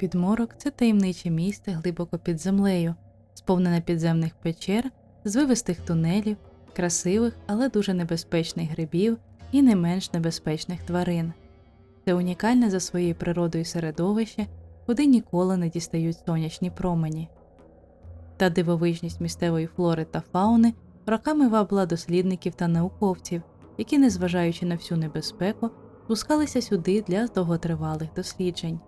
Підморок це таємниче місце глибоко під землею, сповнене підземних печер, звивистих тунелів, красивих, але дуже небезпечних грибів і не менш небезпечних тварин. Це унікальне за своєю природою середовище, куди ніколи не дістають сонячні промені. Та дивовижність місцевої флори та фауни роками вабила дослідників та науковців, які, незважаючи на всю небезпеку, спускалися сюди для довготривалих досліджень.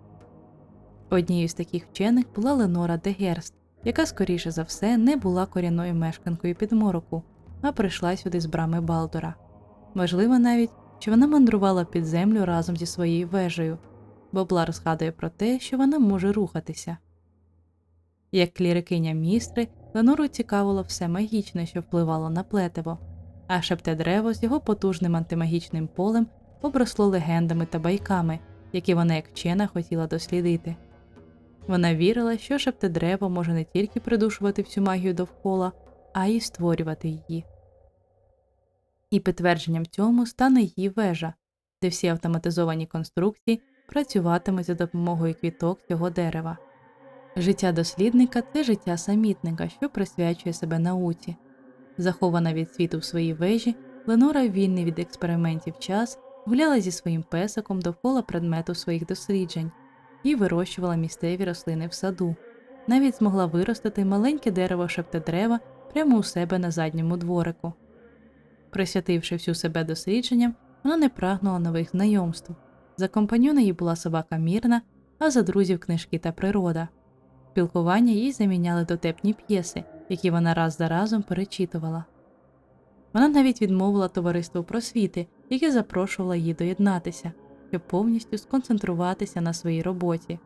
Однією з таких вчених була Ленора Дегерст, яка, скоріше за все, не була корінною мешканкою підмороку, а прийшла сюди з брами Балдора. Можливо, навіть, що вона мандрувала під землю разом зі своєю вежею, бо Блар згадує про те, що вона може рухатися. Як клірикиня містри, Ленору цікавило все магічне, що впливало на плетиво, а шепте древо з його потужним антимагічним полем обросло легендами та байками, які вона як вчена хотіла дослідити. Вона вірила, що шепте древо може не тільки придушувати всю магію довкола, а й створювати її. І підтвердженням цьому стане її вежа, де всі автоматизовані конструкції працюватимуть за допомогою квіток цього дерева. Життя дослідника це життя самітника, що присвячує себе науці. Захована від світу в своїй вежі, Ленора, вільний від експериментів час, гуляла зі своїм песиком довкола предмету своїх досліджень і вирощувала місцеві рослини в саду. Навіть змогла виростити маленьке дерево шептедрева прямо у себе на задньому дворику. Присвятивши всю себе дослідженням, вона не прагнула нових знайомств. За компаньона їй була собака мірна, а за друзів книжки та природа. Спілкування їй заміняли дотепні п'єси, які вона раз за разом перечитувала. Вона навіть відмовила товариству просвіти, яке запрошувало її доєднатися, щоб повністю сконцентруватися на своїй роботі.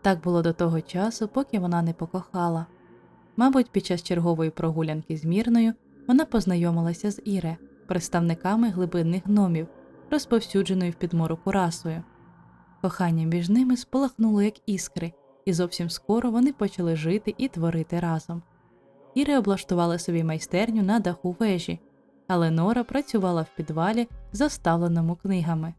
Так було до того часу, поки вона не покохала. Мабуть, під час чергової прогулянки з мірною вона познайомилася з Іре, представниками глибинних гномів, розповсюдженою в підмороку расою. Кохання між ними спалахнуло як іскри, і зовсім скоро вони почали жити і творити разом. Іри облаштували собі майстерню на даху вежі, але Нора працювала в підвалі, заставленому книгами.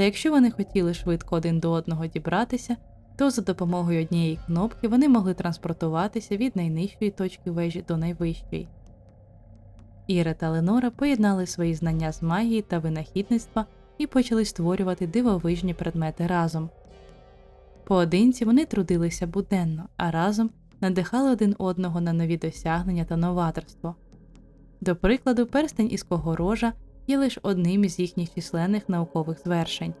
Та якщо вони хотіли швидко один до одного дібратися, то за допомогою однієї кнопки вони могли транспортуватися від найнижчої точки вежі до найвищої. Іра та Ленора поєднали свої знання з магії та винахідництва і почали створювати дивовижні предмети разом. Поодинці вони трудилися буденно, а разом надихали один одного на нові досягнення та новаторство. До прикладу, перстень із когорожа є лише одним із їхніх численних наукових звершень,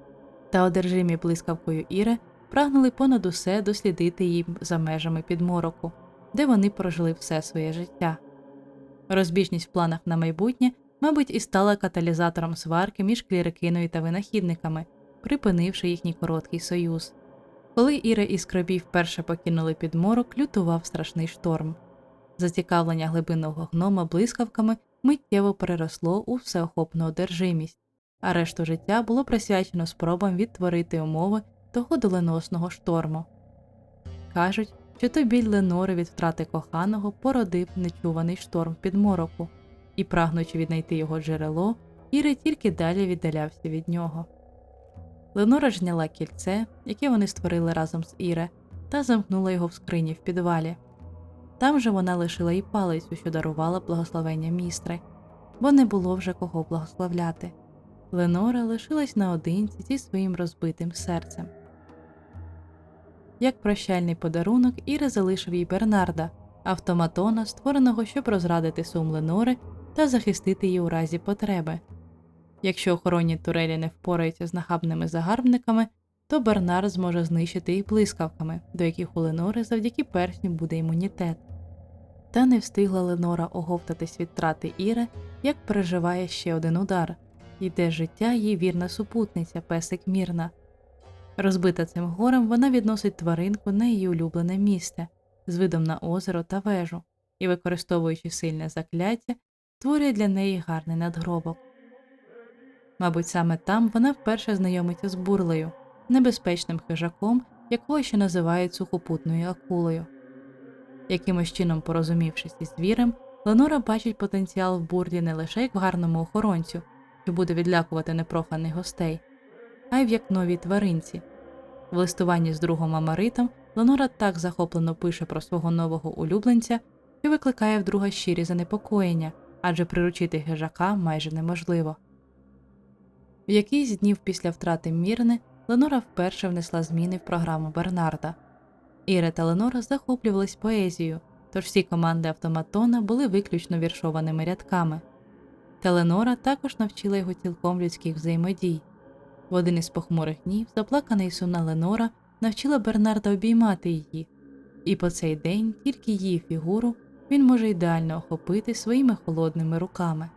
та одержимі блискавкою Іри прагнули понад усе дослідити її за межами підмороку, де вони прожили все своє життя. Розбіжність в планах на майбутнє, мабуть, і стала каталізатором сварки між клірикиною та винахідниками, припинивши їхній короткий союз. Коли Іра і Скробій вперше покинули підморок, лютував страшний шторм. Зацікавлення глибинного гнома блискавками миттєво переросло у всеохопну одержимість, а решту життя було присвячено спробам відтворити умови того доленосного шторму. Кажуть, що той біль Ленори від втрати коханого породив нечуваний шторм підмороку, і, прагнучи віднайти його джерело, Іри тільки далі віддалявся від нього. Ленора ж зняла кільце, яке вони створили разом з Іре, та замкнула його в скрині в підвалі. Там же вона лишила й палицю, що дарувала благословення містри, бо не було вже кого благословляти. Ленора лишилась наодинці зі своїм розбитим серцем. Як прощальний подарунок Іра залишив їй Бернарда, автоматона, створеного, щоб розрадити сум Ленори та захистити її у разі потреби. Якщо охоронні турелі не впораються з нахабними загарбниками, то Бернард зможе знищити їх блискавками, до яких у Ленори завдяки персню буде імунітет. Та не встигла Ленора оговтатись від втрати Іри, як переживає ще один удар, йде життя її вірна супутниця, песик Мірна. Розбита цим горем, вона відносить тваринку на її улюблене місце з видом на озеро та вежу і, використовуючи сильне закляття, створює для неї гарний надгробок. Мабуть, саме там вона вперше знайомиться з бурлею, небезпечним хижаком, якого ще називають сухопутною акулою. Якимось чином, порозумівшись із звірем, Ленора бачить потенціал в бурлі не лише як в гарному охоронцю, що буде відлякувати непроханих гостей, а й в як новій тваринці. В листуванні з другом Амаритом Ленора так захоплено пише про свого нового улюбленця, що викликає в друга щирі занепокоєння, адже приручити хижака майже неможливо. В якийсь днів після втрати Мірни Ленора вперше внесла зміни в програму Бернарда. Іре та Ленора захоплювались поезією, тож всі команди автоматона були виключно віршованими рядками. Та Ленора також навчила його цілком людських взаємодій. В один із похмурих днів заплакана і сумна Ленора навчила Бернарда обіймати її, і по цей день тільки її фігуру він може ідеально охопити своїми холодними руками.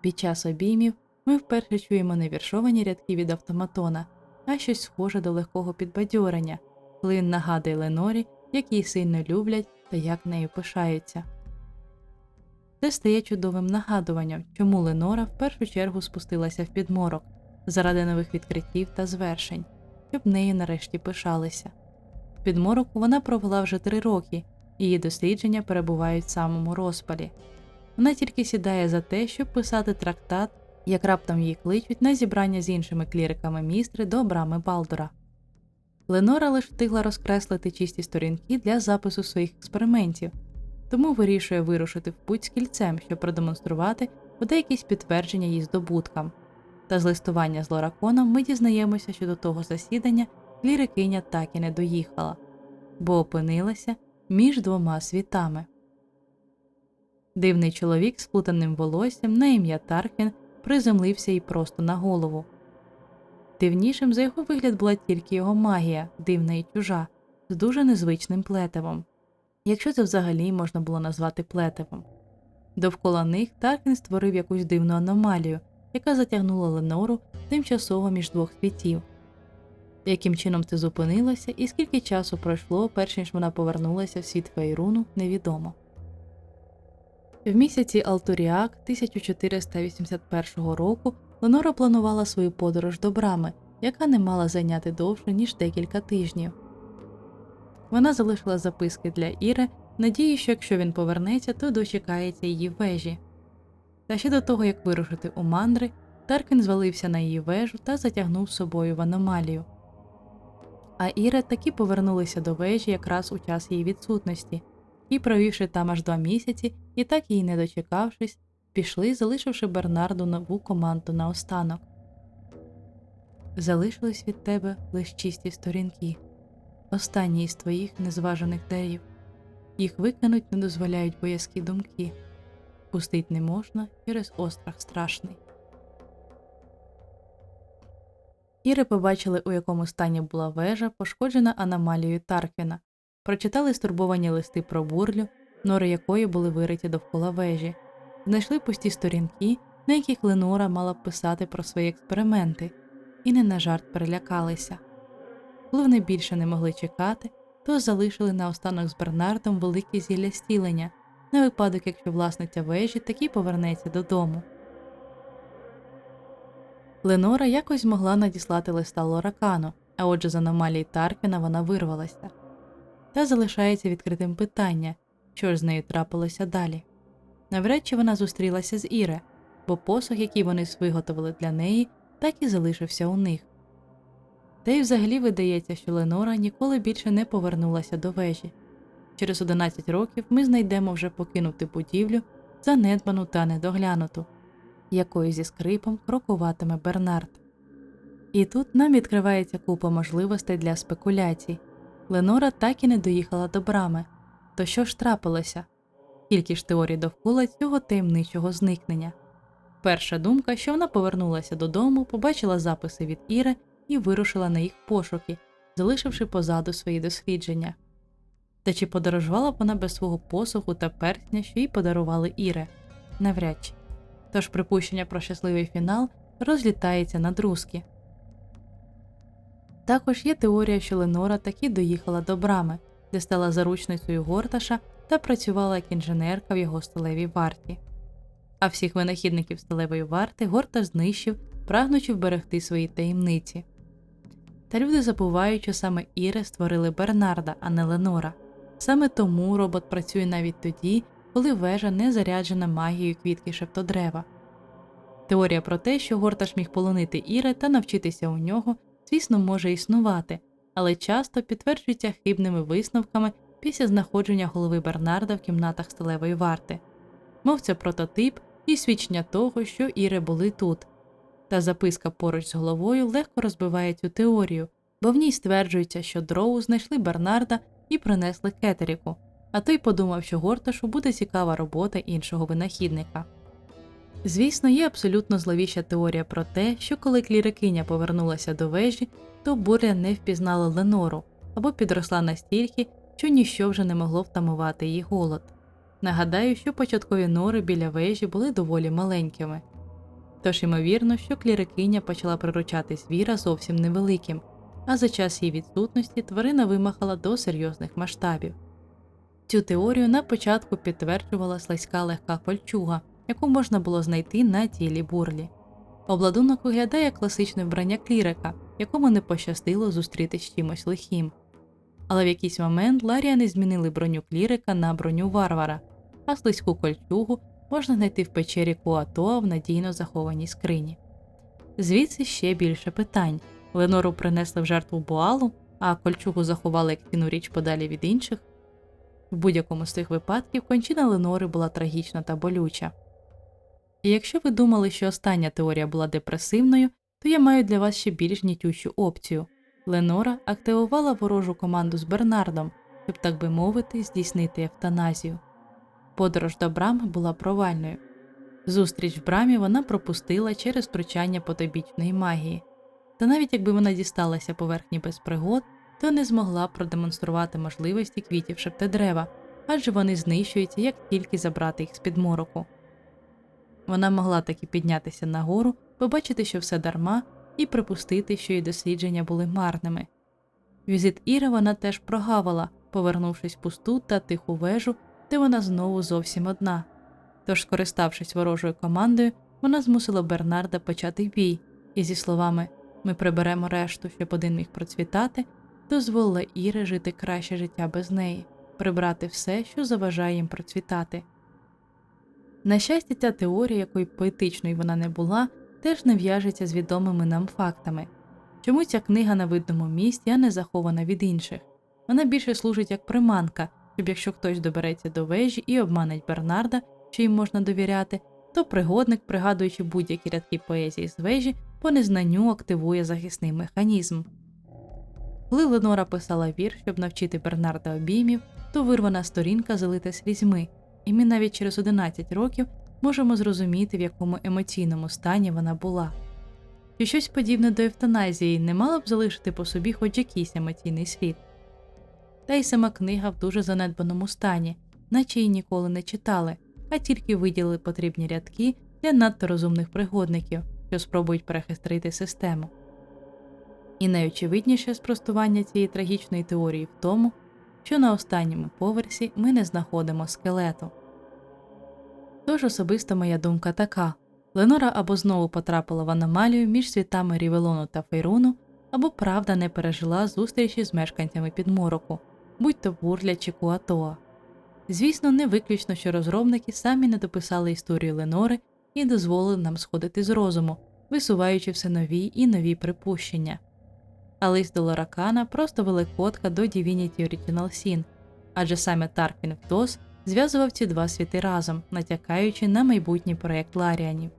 Під час обіймів ми вперше чуємо не віршовані рядки від автоматона, а щось схоже до легкого підбадьорення, він нагадує Ленорі, як її сильно люблять та як нею пишаються. Це стає чудовим нагадуванням, чому Ленора в першу чергу спустилася в підморок заради нових відкриттів та звершень, щоб нею нарешті пишалися. В підмороку вона провела вже три роки, і її дослідження перебувають в самому розпалі. Вона тільки сідає за те, щоб писати трактат, як раптом її кличуть на зібрання з іншими кліриками містри до брами Балдора. Ленора лише встигла розкреслити чисті сторінки для запису своїх експериментів, тому вирішує вирушити в путь з кільцем, щоб продемонструвати якісь підтвердження її здобуткам. Та з листування з Лораконом ми дізнаємося, що до того засідання клірикиня так і не доїхала, бо опинилася між двома світами. Дивний чоловік з плутаним волоссям на ім'я Тарквін приземлився їй просто на голову. Дивнішим за його вигляд була тільки його магія, дивна і чужа, з дуже незвичним плетивом, якщо це взагалі можна було назвати плетивом. Довкола них Таркін створив якусь дивну аномалію, яка затягнула Ленору тимчасово між двох світів. Яким чином це зупинилося і скільки часу пройшло, перш ніж вона повернулася в світ Фейруну, невідомо. В місяці Алтуріак 1481 року Ленора планувала свою подорож до брами, яка не мала зайняти довше, ніж декілька тижнів. Вона залишила записки для Іри, надії, що якщо він повернеться, то дочекається її вежі. Та ще до того, як вирушити у мандри, Таркін звалився на її вежу та затягнув з собою в аномалію. А Іра таки повернулися до вежі якраз у час її відсутності, і, провівши там аж два місяці, і так її не дочекавшись, пішли, залишивши Бернарду нову команду на останок. Залишились від тебе лише чисті сторінки, останні із твоїх незважених дарів. Їх викинуть не дозволяють боязкі думки, пустить не можна через острах страшний. Іри побачили, у якому стані була вежа, пошкоджена аномалією Тарквіна, прочитали стурбовані листи про бурлю, нори якої були вириті довкола вежі, знайшли пусті сторінки, на яких Ленора мала б писати про свої експерименти, і не на жарт перелякалися. Коли вони більше не могли чекати, то залишили наостанок з Бернардом велике зілля стілення на випадок, якщо власниця вежі таки повернеться додому. Ленора якось змогла надіслати листа Лоракану, а отже з аномалії Тарквіна вона вирвалася. Та залишається відкритим питання, що ж з нею трапилося далі. Навряд чи вона зустрілася з Іре, бо посох, який вони виготовили для неї, так і залишився у них. Та й взагалі видається, що Ленора ніколи більше не повернулася до вежі. Через 11 років ми знайдемо вже покинути будівлю, занедбану та недоглянуту, якою зі скрипом крокуватиме Бернард. І тут нам відкривається купа можливостей для спекуляцій. Ленора так і не доїхала до брами. То що ж трапилося? Скільки ж теорій довкола цього таємничого зникнення. Перша думка, що вона повернулася додому, побачила записи від Іри і вирушила на їх пошуки, залишивши позаду свої дослідження. Та чи подорожувала вона без свого посуху та персня, що їй подарували Іре? Навряд чи. Тож припущення про щасливий фінал розлітається на друзки. Також є теорія, що Ленора таки доїхала до брами, де стала заручницею Горташа та працювала як інженерка в його сталевій варті. А всіх винахідників сталевої варти Горташ знищив, прагнучи вберегти свої таємниці. Та люди забувають, що саме Іри створили Бернарда, а не Ленора. Саме тому робот працює навіть тоді, коли вежа не заряджена магією квітки шептодрева. Теорія про те, що Горташ міг полонити Іри та навчитися у нього, звісно, може існувати, але часто підтверджуються хибними висновками після знаходження голови Бернарда в кімнатах сталевої варти. Мов це прототип і свідчення того, що Іри були тут. Та записка поруч з головою легко розбиває цю теорію, бо в ній стверджується, що дроу знайшли Бернарда і принесли Кетеріку, а той подумав, що Горташу буде цікава робота іншого винахідника. Звісно, є абсолютно зловіща теорія про те, що коли клірикиня повернулася до вежі, то буря не впізнала Ленору або підросла настільки, що ніщо вже не могло втамувати її голод. Нагадаю, що початкові нори біля вежі були доволі маленькими. Тож ймовірно, що клірикиня почала приручати звіра зовсім невеликим, а за час її відсутності тварина вимахала до серйозних масштабів. Цю теорію на початку підтверджувала слизька легка кольчуга, яку можна було знайти на тілі бурлі. Обладунок виглядає як класичне вбрання клірика, якому не пощастило зустрітись з чимось лихим. Але в якийсь момент Ларіани змінили броню клірика на броню варвара, а слизьку кольчугу можна знайти в печері Куатоа в надійно захованій скрині. Звідси ще більше питань. Ленору принесли в жертву Буалу, а кольчугу заховали як цінну річ подалі від інших. В будь-якому з цих випадків кончина Ленори була трагічна та болюча. І якщо ви думали, що остання теорія була депресивною, то я маю для вас ще більш гнітючу опцію. Ленора активувала ворожу команду з Бернардом, щоб, так би мовити, здійснити евтаназію. Подорож до брами була провальною. Зустріч в брамі вона пропустила через втручання потобічної магії, та навіть якби вона дісталася поверхні без пригод, то не змогла продемонструвати можливості квітів шептедрева, адже вони знищуються, як тільки забрати їх з під мороку. Вона могла таки піднятися нагору, побачити, що все дарма, і припустити, що її дослідження були марними. Візит Іри вона теж прогавила, повернувшись в пусту та тиху вежу, де вона знову зовсім одна. Тож, скориставшись ворожою командою, вона змусила Бернарда почати бій, і зі словами Ми приберемо решту, щоб один міг процвітати, дозволила Іри жити краще життя без неї, прибрати все, що заважає їм процвітати. На щастя, ця теорія, якою поетичною вона не була, теж не в'яжеться з відомими нам фактами. Чому ця книга на видному місці, а не захована від інших? Вона більше служить як приманка, щоб якщо хтось добереться до вежі і обманить Бернарда, що їм можна довіряти, то пригодник, пригадуючи будь-які рядки поезії з вежі, по незнанню активує захисний механізм. Коли Ленора писала вір, щоб навчити Бернарда обіймів, то вирвана сторінка залита слізьми, і ми навіть через 11 років можемо зрозуміти, в якому емоційному стані вона була. Чи щось подібне до евтаназії не мало б залишити по собі хоч якийсь емоційний слід. Та й сама книга в дуже занедбаному стані, наче її ніколи не читали, а тільки виділили потрібні рядки для надто розумних пригодників, що спробують перехистрити систему. І найочевидніше спростування цієї трагічної теорії в тому, що на останньому поверсі ми не знаходимо скелету. Тож особисто моя думка така Ленора або знову потрапила в аномалію між світами Рівелону та Фейруну, або правда не пережила зустрічі з мешканцями підмороку, будь то Бурля чи Куатоа. Звісно, не виключно, що розробники самі не дописали історію Ленори і дозволили нам сходити з розуму, висуваючи все нові і нові припущення. А лист до Лоракана просто великодка до Divinity Original Sin, адже саме Тарквін Втос зв'язував ці два світи разом, натякаючи на майбутній проєкт Ларіанів.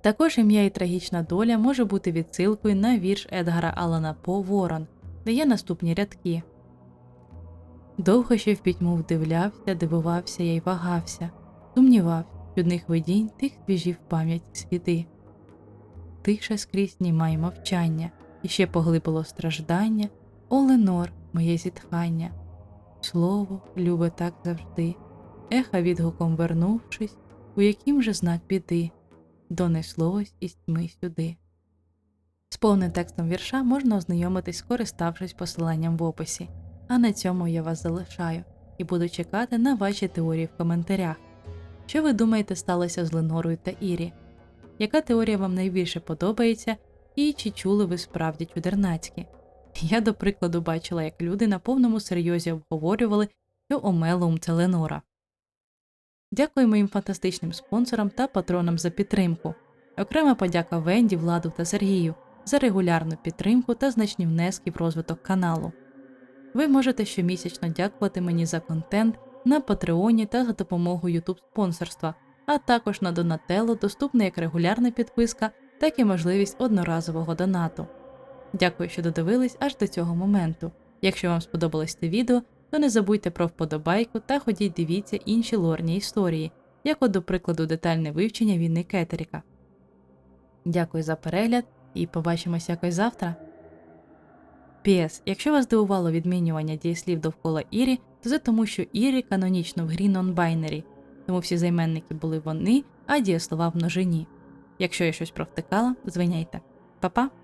Також ім'я і трагічна доля може бути відсилкою на вірш Едгара Алана По Ворон, де є наступні рядки. Довго ще в пітьму вдивлявся, дивувався я й вагався, сумнівав, чудних видінь тих свіжів пам'ять світи. Тиша скрізь німай мовчання, і ще поглибило страждання, О, Ленор, моє зітхання. Слово, любе так завжди, еха відгуком вернувшись, у яким же знак біди, донеслось із тьми сюди. З повним текстом вірша можна ознайомитись, скориставшись посиланням в описі, а на цьому я вас залишаю і буду чекати на ваші теорії в коментарях. Що ви думаєте сталося з Ленорою та Ірі? Яка теорія вам найбільше подобається, і чи чули ви справді чудернацькі? Я, до прикладу, бачила, як люди на повному серйозі обговорювали, що Омелум це Ленора. Дякую моїм фантастичним спонсорам та патронам за підтримку. Окрема подяка Венді, Владу та Сергію. за регулярну підтримку та значні внески в розвиток каналу. Ви можете щомісячно дякувати мені за контент на Патреоні та за допомогою YouTube спонсорства, а також на Donatello доступна як регулярна підписка, так і можливість одноразового донату. Дякую, що додивились аж до цього моменту. Якщо вам сподобалось це відео, то не забудьте про вподобайку та ходіть дивіться інші лорні історії, як от, до прикладу, детальне вивчення війни Кетеріка. Дякую за перегляд і побачимось якось завтра. PS. Якщо вас здивувало відмінювання дієслів довкола Ірі, то це тому, що Ірі канонічно в грі нон-байнері, тому всі займенники були вони, а дієслова в множині. Якщо я щось провтикала, звиняйте. Па-па!